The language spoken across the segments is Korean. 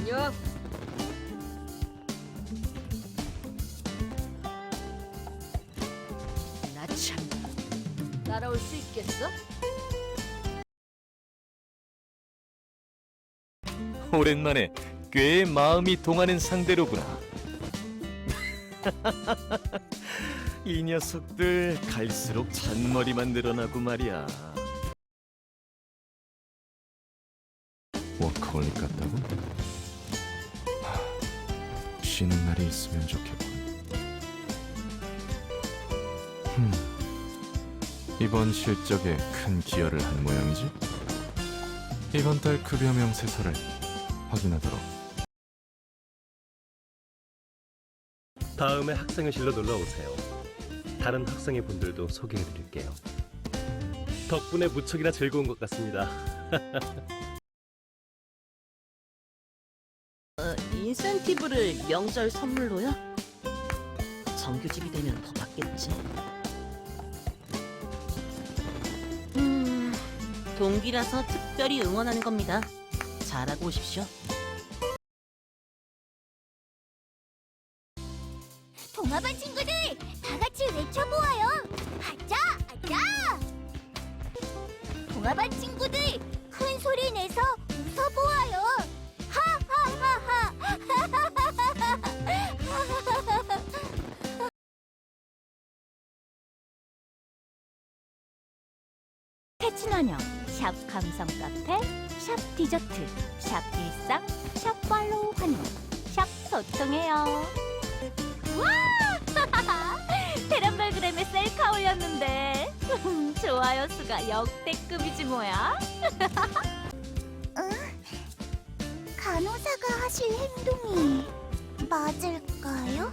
완료. 나 참. 따라올 수 있겠어? 오랜만에 꽤 마음이 동하는 상대로구나. 이 녀석들 갈수록 잔머리만 늘어나고 말이야. 워커홀릭 같다고? 하, 쉬는 날이 있으면 좋겠군. 흠, 이번 실적에 큰 기여를 한 모양이지? 이번 달 급여 명세서를 확인하도록. 다음에 학생회실로 놀러 오세요. 다른 학생의 분들도 소개해 드릴게요. 덕분에 무척이나 즐거운 것 같습니다. 인센티브를 명절 선물로요? 정규직이 되면 더 받겠지. 음, 동기라서 특별히 응원하는 겁니다. 잘하고 오십시오. 동아반 친구들 다 같이 외쳐보아요. 아자, 아자. 동아반 친구들 큰 소리 내서 패친원형 샵 감성 카페 샵 디저트 샵 일상 샵 팔로우 환영 샵 소통해요. 와! 테란발그램에 셀카 올렸는데 좋아요 수가 역대급이지 뭐야? 간호사가 하실 행동이 맞을까요?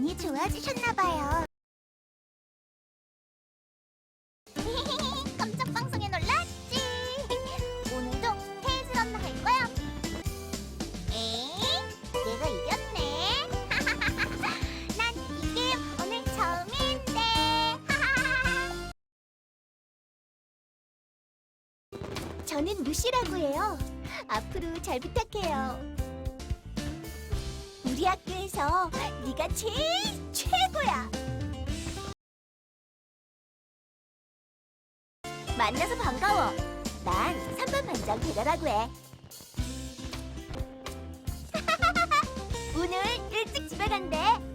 많이 좋아지셨나 봐요. 깜짝 방송에 놀랐지. 오늘도 테이즈런 할 거야. 에? 내가 이겼네. 난 이 게임 오늘 처음인데. 저는 무시라고 해요. 앞으로 잘 부탁해요. 우리 학교에서 네가 제일 최고야. 만나서 반가워. 난 3번 반장 배달하고 해. 오늘 일찍 집에 간대.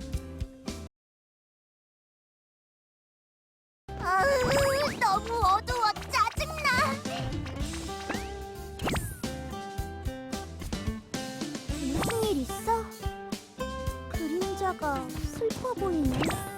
그림자가 슬퍼 보이네.